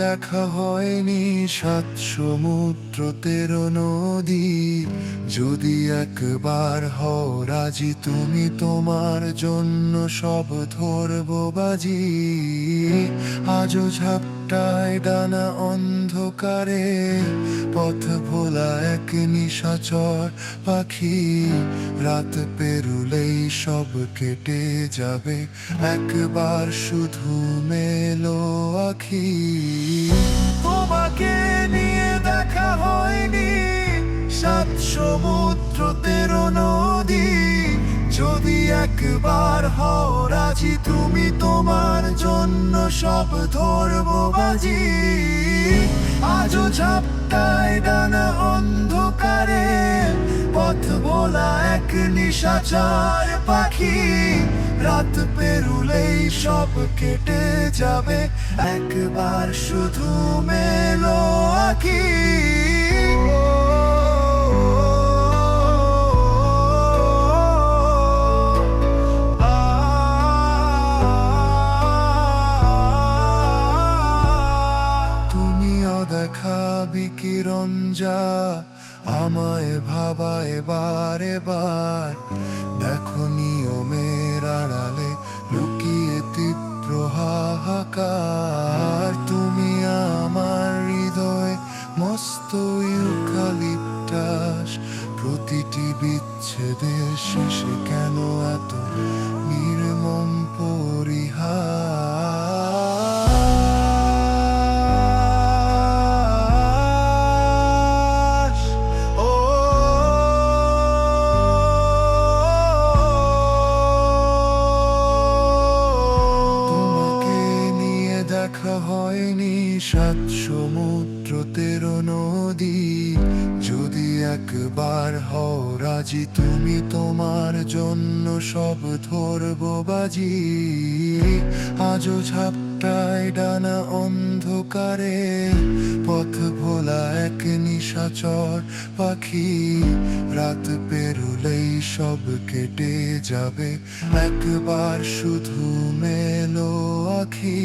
দেখা হয়নি সাত সমুদ্র তেরো নদী। যদি একবার হও রাজি, তুমি তোমার জন্য সব ধরবো বাজি। আজও ঝাপটায় ডানা অন্ধকারে, পথ ভোলা এক নিশাচর পাখি। রাত পেরুলেই সব কেটে যাবে, একবার শুধু মেলো আখি। তোমাকে নিয়ে দেখা হয়নি, সাত সমুদ্র তেরো নদী। যদি একবার হও রাজি, তুমি তোমার জন্য সব ধরবো বাজি। আজও ঝাপটায় ডানা অন্ধকারে পথ ভোলা এক নিশাচার পাখি। রাত পেরুলেই সব কেটে যাবে, একবার শুধু মেলো আখি। অদেখা বিকিরণ যা আমায় ভাবা এবার এবার। দেখো নিয়মের আড়ালে লুকিয়ে তীব্র হাহাকার। তুমি আমার হৃদয় মস্ত প্রতিটি বিচ্ছেদের শেষে কেন এত একবার হও রাজি তুমি তোমার জন্য সব ধরবো বাজি। আজও ঝাপটায় ডানা অন্ধকারে, পথ ভোলা এক নিশাচর পাখি। রাত পেরুলেই সব কেটে যাবে, একবার শুধু মেলো আখি।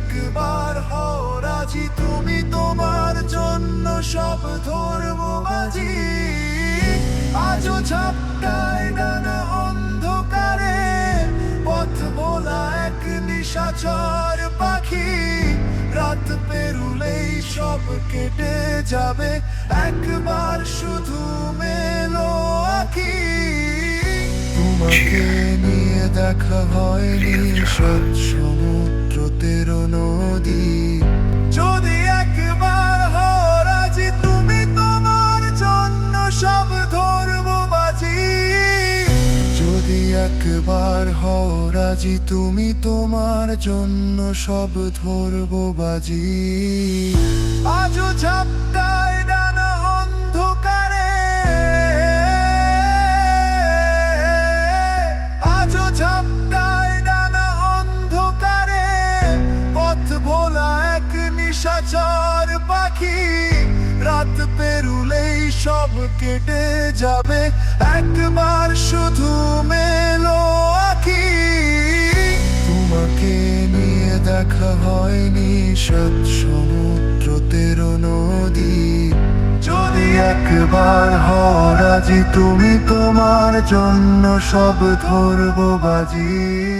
একবার হও রাজি তুমি তোমার জন্য সব ধরবো বাজি। আজও ঝাপটায় ডানা অন্ধকারে পথ ভোলা এক নিশাচর পাখি। রাত পেরুলেই সব কেটে যাবে একবার শুধু মেলো আখি। তোমাকে নিয়ে দেখা হয়নি সাত সমুদ্র তেরো নদী। যদি একবার হও রাজি তুমি তোমার জন্য সব ধরবো বাজি। যদি একবার হও রাজি তুমি তোমার জন্য সব ধরব বাজি। কেটে যাবে। একবার শুধু মেলো আখি তোমাকে নিয়ে দেখা হয়নি সাত সমুদ্র তেরো নদী। যদি একবার হও রাজি তুমি তোমার জন্য সব ধরবো বাজি।